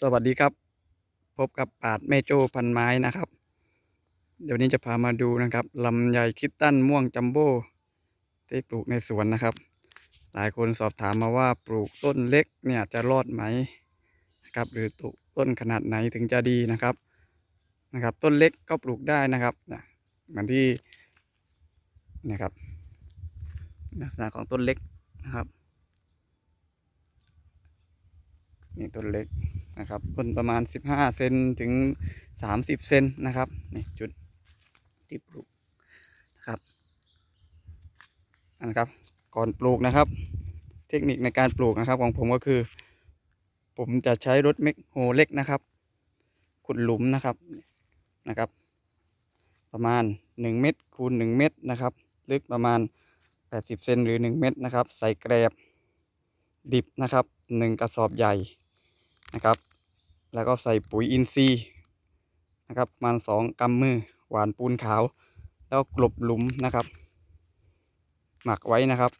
สวัสดีครับ พบกับปาดแม่โจ้พันไม้นะครับ เดี๋ยวนี้จะพามาดูนะครับลำไยคิดตันม่วงจัมโบ้ที่ปลูกในสวนนะครับ หลายคนสอบถามมาว่าปลูกต้นเล็กเนี่ยจะรอดไหมนะครับ หรือปลูกต้นขนาดไหนถึงจะดีนะครับนะครับ ต้นเล็กก็ปลูกได้นะครับนะเหมือนที่นะครับลักษณะของต้นเล็กนะครับนี่ต้นเล็ก นะครับต้นประมาณ 15 เซนถึง 30 เซนนะครับนี่จุดที่ปลูกนะครับนนะครับ ก่อนปลูกนะครับ เทคนิคในการปลูกนะครับของผมก็คือ ผมจะใช้รถเมคโฮเล็กนะครับ ขุดหลุมนะครับนะครับ ประมาณ 1 เมตรคูณ1เมตรนะครับ ลึกประมาณ 80 เซนหรือ 1 เมตรนะครับ ใส่แกลบดิบนะครับ 1 กระสอบใหญ่นะครับ แล้วก็ใส่ปุ๋ยอินทรีย์นะครับประมาณสองกำมือหวานปูนขาว แล้วกลบหลุมนะครับ หมักไว้นะครับ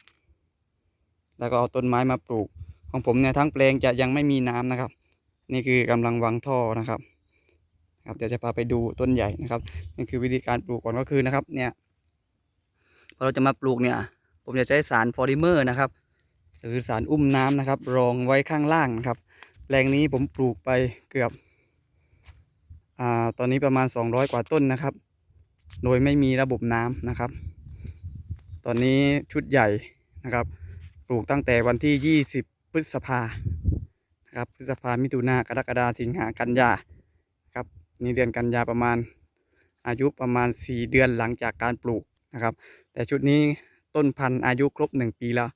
แล้วก็เอาต้นไม้มาปลูก ของผมเนี่ยทั้งแปลงจะยังไม่มีน้ำนะครับ นี่คือกำลังวางท่อนะครับครับเดี๋ยวจะพาไปดูต้นใหญ่นะครับนี่คือวิธีการปลูกก่อนก็คือนะครับ เนี่ยพอเราจะมาปลูกเนี่ย ผมจะใช้สารฟอริเมอร์นะครับหรือสารอุ้มน้ำนะครับ รองไว้ข้างล่างนะครับ แปลงนี้ผมปลูกไปเกือบอ่าตอนนี้ประมาณ 200 กว่าต้นนะครับ โดยไม่มีระบบน้ำนะครับ ตอนนี้ชุดใหญ่นะครับ ปลูกตั้งแต่วันที่ 20 พฤษภานะครับพฤษภามิถุนากรกฎาสิงหากันยาครับนี่เดือนกันยาประมาณอายุประมาณ 4 เดือนหลังจากการปลูกนะครับ แต่ชุดนี้ต้นพันธุ์อายุครบ 1 ปีแล้ว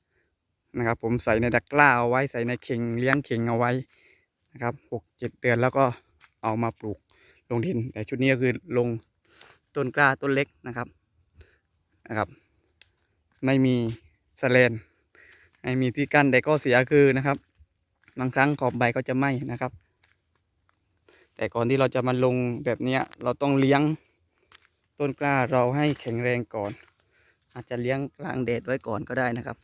นะครับ ผมใส่ในตะกร้าเอาไว้ใส่ในเข่งเลี้ยงเข่งเอาไว้ นะครับหกเจ็ดเดือนแล้วก็เอามาปลูกลงดิน แต่ชุดนี้ก็คือลงต้นกล้าต้นเล็กนะครับนะครับ ไม่มีสแลนไม่มีที่กั้นแต่ก็เสียคือนะครับบางครั้งขอบใบก็จะไหม้นะครับ แต่ก่อนที่เราจะมาลงแบบนี้เราต้องเลี้ยงต้นกล้าเราให้แข็งแรงก่อน อาจจะเลี้ยงกลางแดดไว้ก่อนก็ได้นะครับ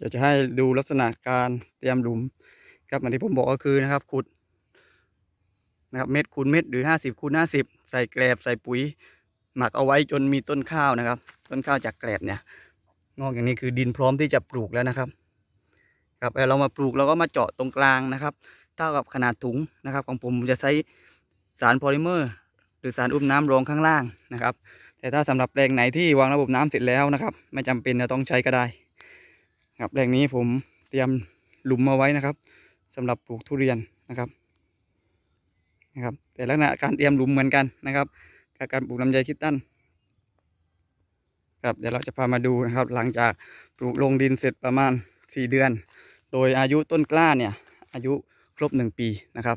เดี๋ยวจะให้ดูลักษณะการเตรียมหลุมครับเหมือนที่ผมบอกก็คือนะครับขุดนะครับเม็ดคูณเม็ดหรือห้าสิบคูณห้าสิบใส่แกลบใส่ปุ๋ย หมักเอาไว้จนมีต้นข้าวนะครับ ต้นข้าวจากแกลบเนี่ย งอกอย่างนี้คือดินพร้อมที่จะปลูกแล้วนะครับ ครับแล้วเรามาปลูกเราก็มาเจาะตรงกลางนะครับ เท่ากับขนาดถุงนะครับ ของผมจะใช้สารโพลิเมอร์ หรือสารอุ้มน้ำรองข้างล่างนะครับ แต่ถ้าสำหรับแปลงไหนที่วางระบบน้ำเสร็จแล้วนะครับ ไม่จำเป็นจะต้องใช้ก็ได้ ครับแปลงนี้ผมเตรียมหลุมมาไว้นะครับสำหรับปลูกทุเรียนนะครับนะครับ แต่ลักษณะการเตรียมหลุมเหมือนกันนะครับกับการปลูกลำไยคิดตันครับเดี๋ยวเราจะพามาดูนะครับ หลังจากปลูกลงดินเสร็จประมาณ 4 เดือน โดยอายุต้นกล้าเนี่ยอายุครบ 1 ปีนะครับ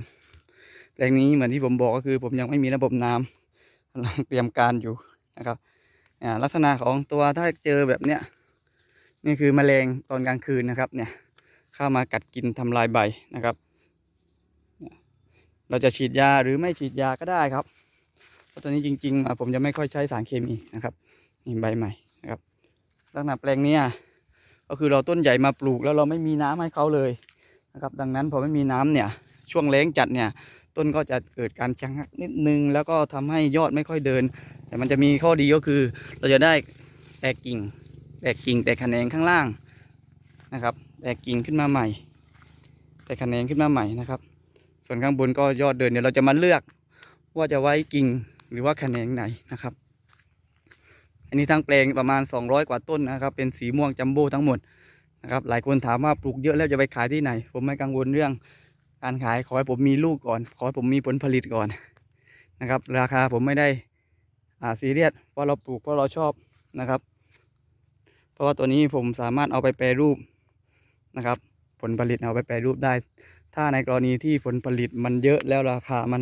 แปลงนี้เหมือนที่ผมบอกก็คือ ผมยังไม่มีระบบน้ำกำลังเตรียมการอยู่นะครับอ่าลักษณะของตัวถ้าเจอแบบเนี้ย นี่คือแมลงตอนกลางคืนนะครับ เนี่ยเข้ามากัดกินทำลายใบนะครับ เราจะฉีดยาหรือไม่ฉีดยาก็ได้ครับเพราะตอนนี้จริงๆ ผมจะไม่ค่อยใช้สารเคมีนะครับนี่ใบใหม่นะครับลักษณะแปลงนี้ก็คือเราต้นใหญ่มาปลูกแล้วเราไม่มีน้ำให้เขาเลยนะครับ ดังนั้นพอไม่มีน้ำเนี่ย ช่วงแล้งจัดเนี่ย ต้นก็จะเกิดการชะงักนิดนึง แล้วก็ทำให้ยอดไม่ค่อยเดิน แต่มันจะมีข้อดีก็คือเราจะได้แตกกิ่ง แตกกิ่งแตกแขนงข้างล่างนะครับแตกกิ่งขึ้นมาใหม่ แตกแขนงขึ้นมาใหม่นะครับ ส่วนข้างบนก็ยอดเดินเดี๋ยวเราจะมาเลือกว่าจะไว้กิ่งหรือว่าแขนงไหนนะครับ อันนี้ทั้งแปลงประมาณ 200 กว่าต้นนะครับ เป็นสีม่วงจัมโบ้ทั้งหมดนะครับ หลายคนถามว่าปลูกเยอะแล้วจะไปขายที่ไหน ผมไม่กังวลเรื่องการขายขอให้ผมมีลูกก่อน ขอให้ผมมีผลผลิตก่อนนะครับ ราคาผมไม่ได้อ่าซีเรียสเพราะเราปลูกเพราะเราชอบนะครับ ราะว่าตัวนี้ผมสามารถเอาไปแปรรูปนะครับ ผลผลิตเอาไปแปรรูปได้ ถ้าในกรณีที่ผลผลิตมันเยอะแล้วราคามัน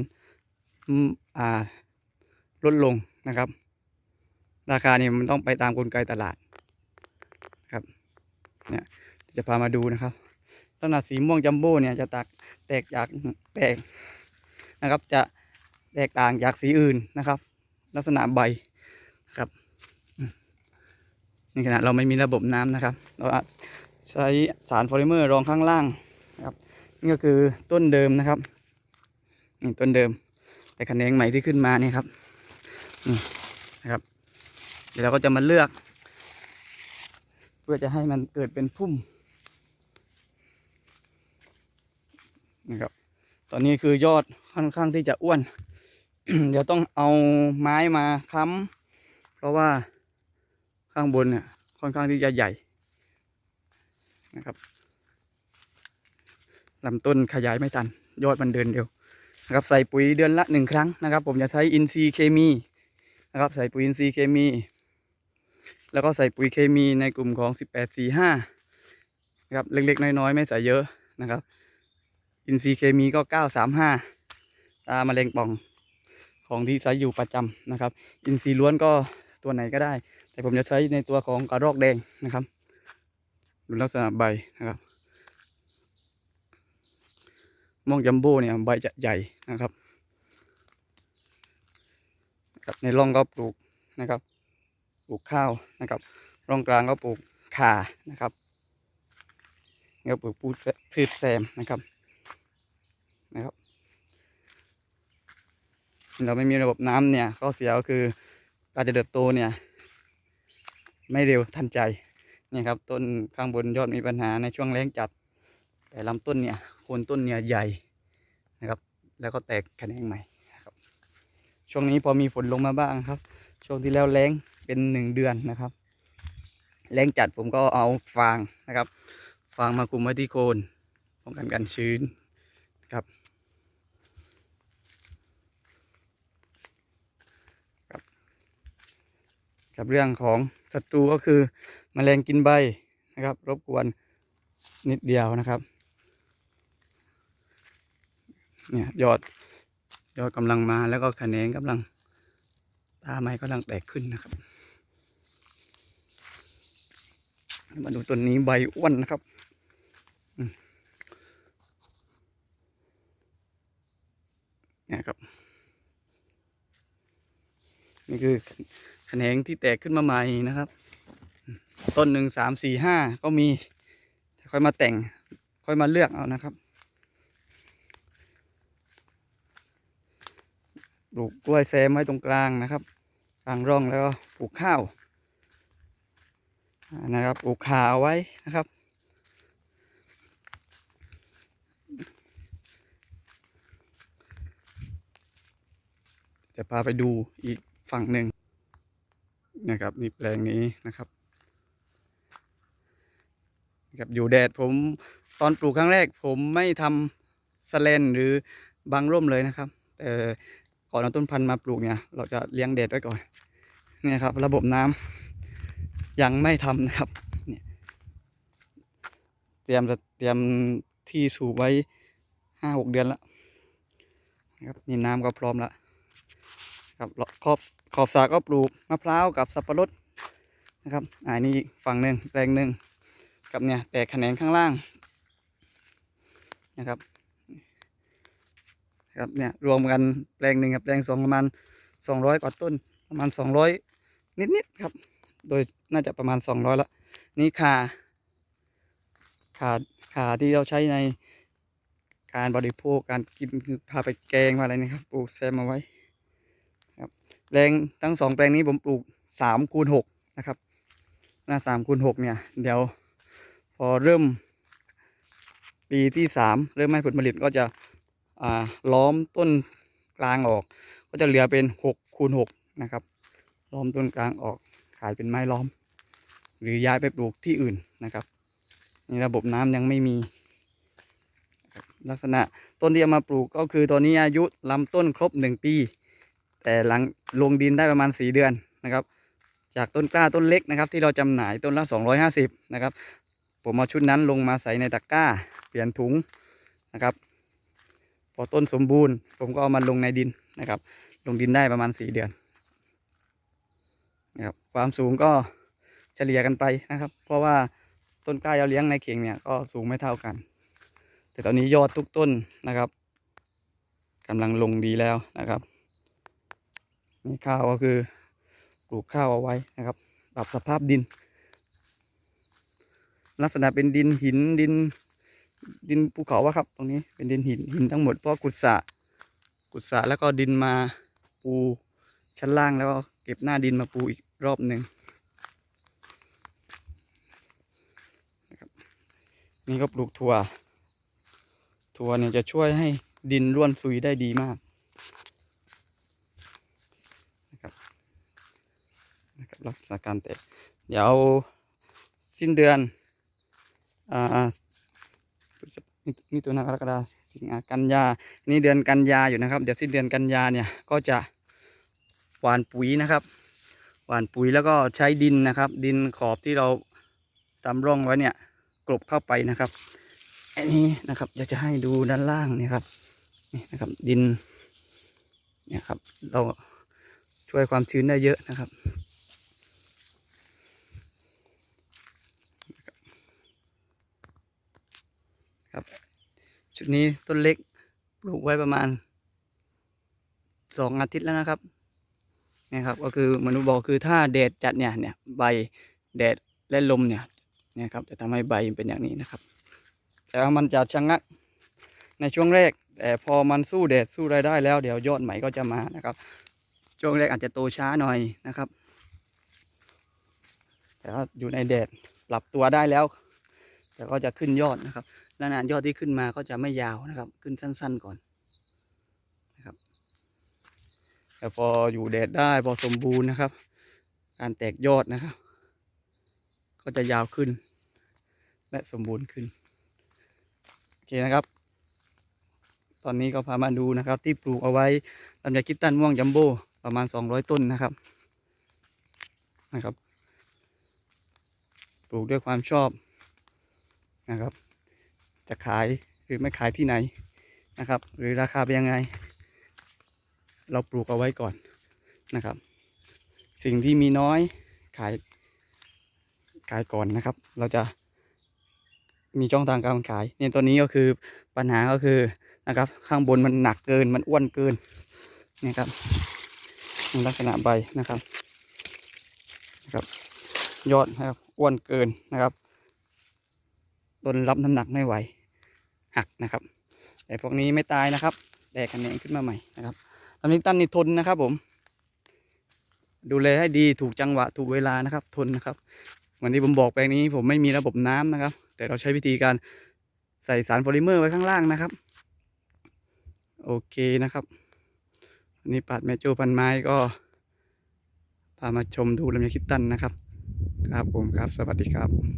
อ่าลดลงนะครับ ราคานี่มันต้องไปตามกลไกตลาดครับเนี่ยจะพามาดูนะครับลักษณะสีม่วงจัมโบ้เนี่ยจะตักแตกจากแตกนะครับ จะแตกต่างจากสีอื่นนะครับ ลักษณะใบครับ ในขณะเราไม่มีระบบน้ำนะครับ เราใช้สารโพลิเมอร์รองข้างล่างนะครับนี่ก็คือต้นเดิมนะครับนี่ต้นเดิม แต่คะแขนใหม่ที่ขึ้นมาเนี่ยครับนี่นะครับ เดี๋ยวเราก็จะมาเลือก เพื่อจะให้มันเกิดเป็นพุ่มนะครับตอนนี้คือยอดค่อนข้างที่จะอ้วน เดี๋ยวต้องเอาไม้มาค้ำเพราะว่า ข้างบนเนี่ยค่อนข้างที่จะใหญ่นะครับลำต้นขยายไม่ทัน ยอดมันเดินเดียวนะครับใส่ปุ๋ยเดือนละหนึ่งครั้งนะครับ ผมจะใช้อินทรีย์เคมีนะครับ ใส่ปุ๋ยอินทรีย์เคมี แล้วก็ใส่ปุ๋ยเคมีในกลุ่มของ1845นะครับเล็กๆ น้อยๆ ไม่ใส่เยอะนะครับ อินทรีย์เคมีก็935ตามะเร็งป่องของที่ใช้อยู่ประจำนะครับ อินทรีย์ล้วนก็ตัวไหนก็ได้ แต่ผมจะใช้ในตัวของกระรอกแดงนะครับดูลักษณะใบนะครับม่วงจัมโบ้เนี่ยใบจะใหญ่นะครับครับในร่องก็ปลูกนะครับ ปลูกข้าวนะครับ ร่องกลางก็ปลูกข่านะครับแล้วปลูกพืชแซพืชแซมนะครับนะครับ เราไม่มีระบบน้ำเนี่ยข้อเสียก็คือการจะเติบโตเนี่ย ไม่เร็วทันใจนี่ครับต้นข้างบนยอดมีปัญหาในช่วงแรงจัด แต่ลำต้นเนี่ยโคนต้นเนี่ยใหญ่นะครับ แล้วก็แตกแขนงใหม่ครับ ช่วงนี้พอมีฝนลงมาบ้างครับ ช่วงที่แล้วแรงเป็นหนึ่งเดือนนะครับ แรงจัดผมก็เอาฟางนะครับ ฟางมาคุมไว้ที่โคนป้องกันการชื้นครับกับเรื่องของ ศัตรูก็คือมแมลงกินใบนะครับ รบกวนนิดเดียวนะครับ เนี่ยยอดยอดกำลังมาแล้วก็แขนงกำลังตาไม้กำลังแตกขึ้นนะครับมาดูต้นนี้ใบอ้วนนะครับเนี่ยครับ นี่คือแขนงที่แตกขึ้นมาใหม่นะครับ ต้นหนึ่งสามสี่ห้าก็มีค่อยมาแต่งค่อยมาเลือกเอานะครับปลูกกล้วยแซมไว้ตรงกลางนะครับกลางร่องแล้วปลูกข้าวนะครับปลูกขาเอาไว้นะครับ จะพาไปดูอีก ฝั่งหนึ่งนะครับนี่แปลงนี้นะครับนะครับอยู่แดดผมตอนปลูกครั้งแรก ผมไม่ทำสแลนหรือบังร่มเลยนะครับ แต่ก่อนเอาต้นพันธุ์มาปลูกเนี่ย เราจะเลี้ยงแดดไว้ก่อนเนี่ยครับ ระบบน้ำยังไม่ทำนะครับเนี่ยเตรียมจะเตรียมที่สูบไว้ห้าหกเดือนแล้วนะครับนี่น้ำก็พร้อมแล้วครับขอบ ขอบสระก็ปลูกมะพร้าวกับสับปะรดนะครับอ่านี่ฝั่งหนึ่งแปลงหนึ่งกับเนี่ยแตกแขนงข้างล่างนะครับครับเนี่ยรวมกันแปลงหนึ่งกับแปลงสองประมาณสองร้อยกว่าต้น ประมาณสองร้อยนิดๆครับ โดยน่าจะประมาณสองร้อยละนี่ขาขาขาที่เราใช้ในการบริโภคการกินคือพาไปแกงมาอะไรนี่ครับปลูกแซมมาไว้ แปลงทั้งสองแปลงนี้ผมปลูกสามคูณหกนะครับ หน้าสามคูณหกเนี่ย เดี๋ยวพอเริ่มปีที่สามเริ่มให้ผลผลิตก็จะอ่าล้อมต้นกลางออก ก็จะเหลือเป็นหกคูณหกนะครับล้อมต้นกลางออกขายเป็นไม้ล้อม หรือย้ายไปปลูกที่อื่นนะครับนี่ระบบน้ำยังไม่มี ลักษณะต้นที่เอามาปลูกก็คือตอนนี้อายุลำต้นครบหนึ่งปี แต่หลังลงดินได้ประมาณสี่เดือนนะครับ จากต้นกล้าต้นเล็กนะครับ ที่เราจำหน่ายต้นละสองร้อยห้าสิบนะครับ ผมเอาชุดนั้นลงมาใส่ในตะกร้า เปลี่ยนถุงนะครับ พอต้นสมบูรณ์ ผมก็เอามาลงในดินนะครับ ลงดินได้ประมาณสี่เดือนนะครับความสูงก็เฉลี่ยกันไปนะครับ เพราะว่าต้นกล้าเราเลี้ยงในเข่งเนี่ยก็สูงไม่เท่ากัน แต่ตอนนี้ยอดทุกต้นนะครับกำลังลงดีแล้วนะครับ นี่ข้าวก็คือปลูกข้าวเอาไว้นะครับ ปรับสภาพดิน ลักษณะเป็นดินหินดิน ดินภูเขาอะครับ ตรงนี้เป็นดินหินหินทั้งหมดเพราะกุศะกุศะแล้วก็ดินมาปูชั้นล่างแล้วก็เก็บหน้าดินมาปูอีกรอบหนึ่งนี่ก็ปลูกถั่ว ถั่วเนี่ยจะช่วยให้ดินร่วนซุยได้ดีมากนะครับ รักษาการแตกเดี๋ยวสิ้นเดือนอ่ามิถุนากรกฎาสิงหากันยานี่เดือนกันยาอยู่นะครับ เดี๋ยวสิ้นเดือนกันยาเนี่ยก็จะหว่านปุ๋ยนะครับหว่านปุ๋ยแล้วก็ใช้ดินนะครับ ดินขอบที่เราทำร่องไว้เนี่ยกลบเข้าไปนะครับอันนี้นะครับอยากจะให้ดูด้านล่างนี่ครับนี่นะครับดินเนี่ยครับเราช่วยความชื้นได้เยอะนะครับ ครับ ชุดนี้ต้นเล็กปลูกไว้ประมาณสองอาทิตย์แล้วนะครับนี่ครับก็คือมนุษย์บอกคือถ้าแดดจัดเนี่ยเนี่ยใบแดดและลมเนี่ยเนี่ยครับจะทำให้ใบเป็นอย่างนี้นะครับ แต่ว่ามันจะชะงักในช่วงแรก แต่พอมันสู้แดดสู้รายได้แล้วเดี๋ยวยอดใหม่ก็จะมานะครับ ช่วงแรกอาจจะโตช้าหน่อยนะครับ แต่ว่าอยู่ในแดดปรับตัวได้แล้ว แต่ก็จะขึ้นยอดนะครับ และนานยอดที่ขึ้นมาก็จะไม่ยาวนะครับ ขึ้นสั้น ๆก่อนนะครับ แต่พออยู่แดดได้พอสมบูรณ์นะครับ การแตกยอดนะครับ ก็จะยาวขึ้น และสมบูรณ์ขึ้นโอเคนะครับ ตอนนี้ก็พามาดูนะครับ ที่ปลูกเอาไว้ลำไยคิดตันม่วงจัมโบ้ประมาณ 200 ต้นนะครับนะครับปลูกด้วยความชอบ นะครับ จะขายหรือไม่ขายที่ไหนนะครับ หรือราคาเป็นยังไง เราปลูกเอาไว้ก่อนนะครับ สิ่งที่มีน้อยขายขายก่อนนะครับ เราจะมีช่องทางการขายเนี่ยตัวนี้ก็คือปัญหาก็คือนะครับ ข้างบนมันหนักเกินมันอ้วนเกินนี่ครับลักษณะใบนะครับนะครับ ยอดนะครับอ้วนเกินนะครับ ต้นรับน้ำหนักไม่ไหวหักนะครับแต่พวกนี้ไม่ตายนะครับแตกแขนงขึ้นมาใหม่นะครับลำนี้ตันนี่ทนนะครับผม ดูแลให้ดีถูกจังหวะถูกเวลานะครับ ทนนะครับเหมือนที่ผมบอกแปลงนี้ผมไม่มีระบบน้ำนะครับ แต่เราใช้วิธีการใส่สารโพลิเมอร์ไว้ข้างล่างนะครับ โอเคนะครับวันนี้ปัดแม่โจพันไม้ก็พามาชมดูลำไยคิดตันนะครับ ครับผมครับ สวัสดีครับ